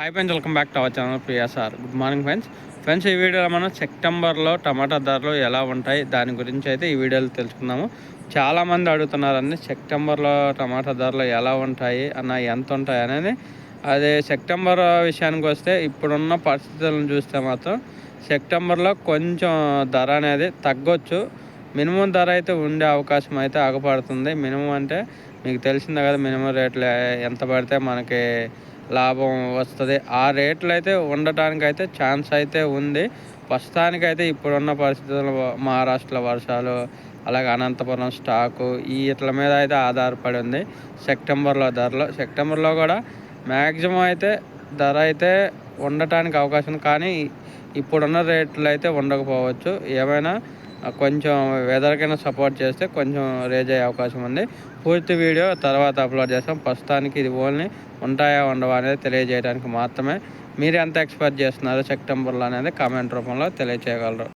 Hi friends welcome back to our channel Priya sir good morning friends friends ఈ వీడియోలో మనం సెప్టెంబర్లో టమాటా ధరలు ఎలా ఉంటాయి దాని గురించి అయితే ఈ వీడియోలో తెలుసుకుందాము. చాలామంది అడుగుతున్నారండి సెప్టెంబర్లో టమాటా ధరలు ఎలా ఉంటాయి అన్న ఎంత ఉంటాయి అనేది. అదే సెప్టెంబర్ విషయానికి వస్తే ఇప్పుడున్న పరిస్థితులను చూస్తే మాత్రం సెప్టెంబర్లో కొంచెం ధర అనేది తగ్గొచ్చు. మినిమం ధర అయితే ఉండే అవకాశం అయితే ఆగపడుతుంది. మినిమం అంటే మీకు తెలిసిందే కదా మినిమం రేట్లు ఎంత పడితే మనకి లాభం వస్తుంది. ఆ రేట్లు అయితే ఉండటానికి అయితే ఛాన్స్ అయితే ఉంది. ప్రస్తుతానికైతే ఇప్పుడున్న పరిస్థితుల్లో మహారాష్ట్రలో వర్షాలు అలాగే అనంతపురం స్టాకు ఈ ఇట్ల మీద అయితే ఆధారపడి ఉంది. సెప్టెంబర్లో ధరలు సెప్టెంబర్లో కూడా మ్యాక్సిమం అయితే ధర అయితే ఉండటానికి అవకాశం కానీ ఇప్పుడున్న రేట్లు అయితే ఉండకపోవచ్చు. ఏమైనా కొంచెం వెదర్కైనా సపోర్ట్ చేస్తే కొంచెం రేజ్ అయ్యే అవకాశం ఉంది. పూర్తి వీడియో తర్వాత అప్లోడ్ చేస్తాం. ప్రస్తుతానికి ఇది ఓన్లీ ఉంటాయా ఉండవా అనేది తెలియజేయడానికి మాత్రమే. మీరు ఎంత ఎక్స్పెక్ట్ చేస్తున్నారు సెప్టెంబర్లో అనేది కామెంట్ రూపంలో తెలియజేయగలరు